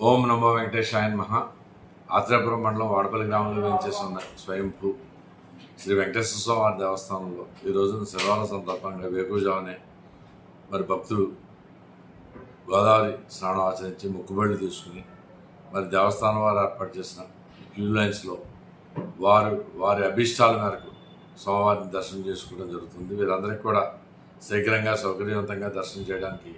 ఓం నమో వెంకటేశాయ మహా ఆత్రేపురం మండలం వాడపల్లి గ్రామంలో వేయించేస్తున్న స్వయంభూ శ్రీ వెంకటేశ్వర స్వామి దేవస్థానంలో ఈ రోజున శనివారం సందర్భంగా వేకుజామునే మరి భక్తులు గోదావరి స్నానం ఆచరించి ముక్కుబళ్ళు తీసుకుని మరి దేవస్థానం వారు ఏర్పాటు చేసిన క్యూ లైన్స్లో వారు వారి అభిష్టాల మేరకు స్వామివారిని దర్శనం చేసుకోవడం జరుగుతుంది. వీరందరికీ కూడా శీఘ్రంగా సౌకర్యవంతంగా దర్శనం చేయడానికి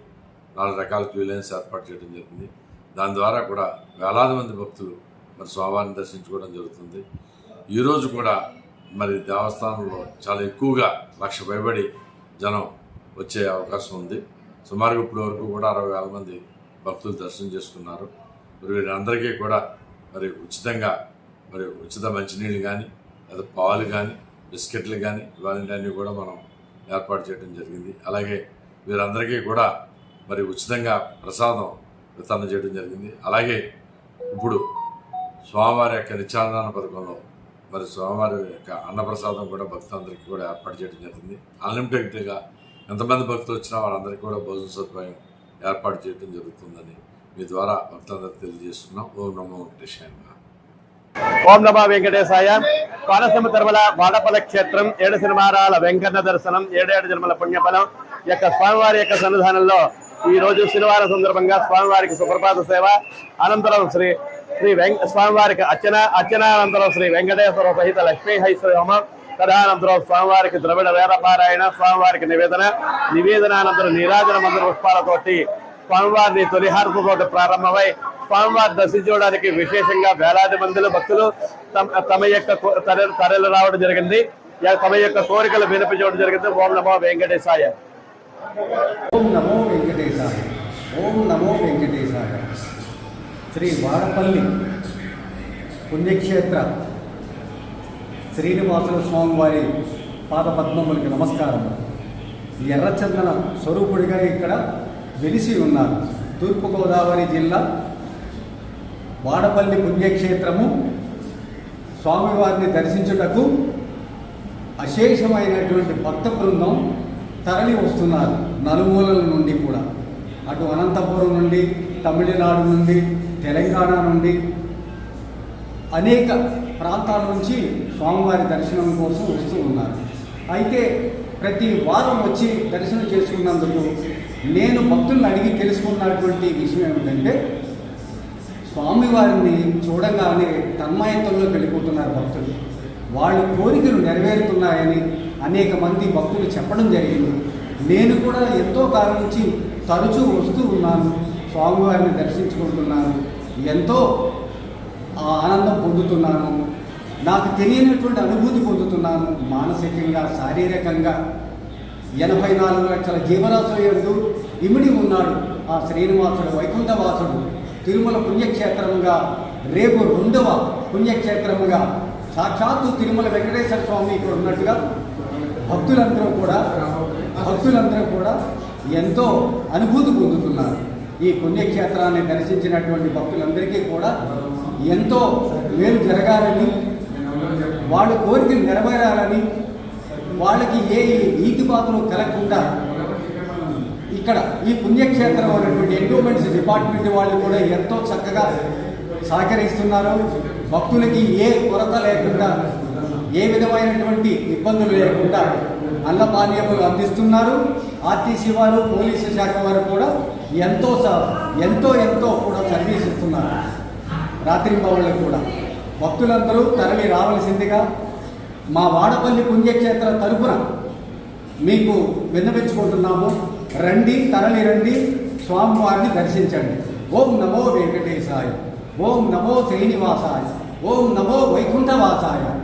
నాలుగు రకాల క్యూ లైన్స్ ఏర్పాటు చేయడం జరిగింది దాని ద్వారా కూడా వేలాది మంది భక్తులు మరి స్వామివారిని దర్శించుకోవడం జరుగుతుంది. ఈరోజు కూడా మరి దేవస్థానంలో చాలా ఎక్కువగా లక్ష పైబడి జనం వచ్చే అవకాశం ఉంది. సుమారుగా ఇప్పటి వరకు కూడా అరవై వేల మంది భక్తులు దర్శనం చేసుకున్నారు. మరి వీరందరికీ కూడా మరి ఉచితంగా మరి ఉచిత మంచినీళ్ళు కానీ లేదా పాలు కానీ బిస్కెట్లు కానీ ఇవన్నీ కూడా మనం ఏర్పాటు చేయడం జరిగింది. అలాగే వీరందరికీ కూడా మరి ఉచితంగా ప్రసాదం వితరణ చేయడం జరిగింది. అలాగే ఇప్పుడు స్వామివారి యొక్క నిత్యాన్నదాన పథకంలో మరి స్వామివారి యొక్క అన్నప్రసాదం కూడా భక్తులందరికీ కూడా ఏర్పాటు చేయడం జరిగింది. అన్లిమిటెడ్గా ఎంతమంది భక్తులు వచ్చినా వాళ్ళందరికీ కూడా భోజన సదుపాయం ఏర్పాటు చేయడం జరుగుతుందని మీ ద్వారా భక్తులందరికీ తెలియజేస్తున్నాం. ఓం నమో వెంకటేశాయ ఓం నమ వెంకటేశాయ. కోనసీమ తిరుమల వాడపల క్షేత్రం ఏడు సినిమారాల వెంకన్న దర్శనం ఏడేడు జన్మల పుణ్యఫలం యొక్క స్వామివారి యొక్క సన్నిధానంలో ఈ రోజు శనివారం సందర్భంగా స్వామివారికి సుప్రభాత సేవ. అనంతరం శ్రీ శ్రీ వెంక స్వామివారికి అర్చన అర్చనానంతరం శ్రీ వెంకటేశ్వర సహిత లక్ష్మీ హైశ్వర హోమం. తదనంతరం స్వామివారికి ద్రవిడ వేదపారాయణ స్వామివారికి నివేదన నివేదనానంతరం నీరాజన మందిర పుష్పాలతోటి స్వామివారిని తొలిహారతతో ప్రారంభమై స్వామివారి దర్శించుకోవడానికి విశేషంగా వేలాది మందిలో భక్తులు తమ తమ యొక్క తరలి రావడం జరిగింది. తమ యొక్క కోరికలు వినిపించడం జరిగింది. ఓం నమో వెంకటేశాయ. ఓం నమో వెంకటేశాయ. ఓం నమో వెంకటేశాయ. శ్రీ వాడపల్లి పుణ్యక్షేత్ర శ్రీనివాసుల స్వామివారి పాదపద్మములకి నమస్కారం. ఎర్రచందన స్వరూపుడిగా ఇక్కడ వెలిసి ఉన్నారు. తూర్పుగోదావరి జిల్లా వాడపల్లి పుణ్యక్షేత్రము. స్వామివారిని దర్శించుటకు అశేషమైనటువంటి భక్త బృందం తరలి వస్తున్నారు నలుమూలల నుండి కూడా. అటు అనంతపురం నుండి తమిళనాడు నుండి తెలంగాణ నుండి అనేక ప్రాంతాల నుంచి స్వామివారి దర్శనం కోసం వస్తూ ఉన్నారు. అయితే ప్రతి వారం వచ్చి దర్శనం చేసుకున్నందుకు నేను భక్తులను అడిగి తెలుసుకున్నటువంటి విషయం ఏమిటంటే స్వామివారిని చూడగానే తన్మయత్వంలోకి వెళ్ళిపోతున్నారు భక్తులు. వాళ్ళ కోరికలు నెరవేరుతున్నాయని అనేక మంది భక్తులు చెప్పడం జరిగింది. నేను కూడా ఎంతో కాలం నుంచి తరచూ వస్తూ ఉన్నాను స్వామివారిని దర్శించుకుంటున్నాను ఎంతో ఆనందం పొందుతున్నాను నాకు తెలియనటువంటి అనుభూతి పొందుతున్నాను మానసికంగా శారీరకంగా. ఎనభై నాలుగు లక్షల జీవరాశ్రయుడు ఇమిడి ఉన్నాడు ఆ శ్రీనివాసుడు వైకుంఠవాసుడు. తిరుమల పుణ్యక్షేత్రముగా రేపు రెండవ పుణ్యక్షేత్రముగా సాక్షాత్తు తిరుమల వెంకటేశ్వర స్వామి ఇక్కడ ఉన్నట్టుగా భక్తులందరూ కూడా భక్తులందరూ కూడా ఎంతో అనుభూతి పొందుతున్నారు. ఈ పుణ్యక్షేత్రాన్ని దర్శించినటువంటి భక్తులందరికీ కూడా ఎంతో మేలు జరగాలని వాళ్ళ కోరికలు నెరవేరాలని వాళ్ళకి ఏ ఈతిబాతులు కలగకుండా ఇక్కడ ఈ పుణ్యక్షేత్రం అనేటువంటి ఎండోమెంట్స్ డిపార్ట్మెంట్ వాళ్ళు కూడా ఎంతో చక్కగా సహకరిస్తున్నారు. భక్తులకి ఏ కొరత లేకుండా ఏ విధమైనటువంటి ఇబ్బందులు లేకుండా అన్నపానీయములు అందిస్తున్నారు. ఆర్టీసీ వారు పోలీసు శాఖ వారు కూడా ఎంతో స- ఎంతో ఎంతో కూడా సర్వీస్ ఇస్తున్నారు. రాత్రింబవళ్ళకు కూడా. భక్తులందరూ తరలి రావలసిందిగా మా వాడపల్లి పుణ్యక్షేత్ర తరపున మీకు విన్నవించుకుంటున్నాము. రండి తరలి రండి స్వామివారిని దర్శించండి. ఓం నమో వెంకటేశాయ. ఓం నమో శ్రీనివాసాయ. ఓం నమో వైకుంఠవాసాయ.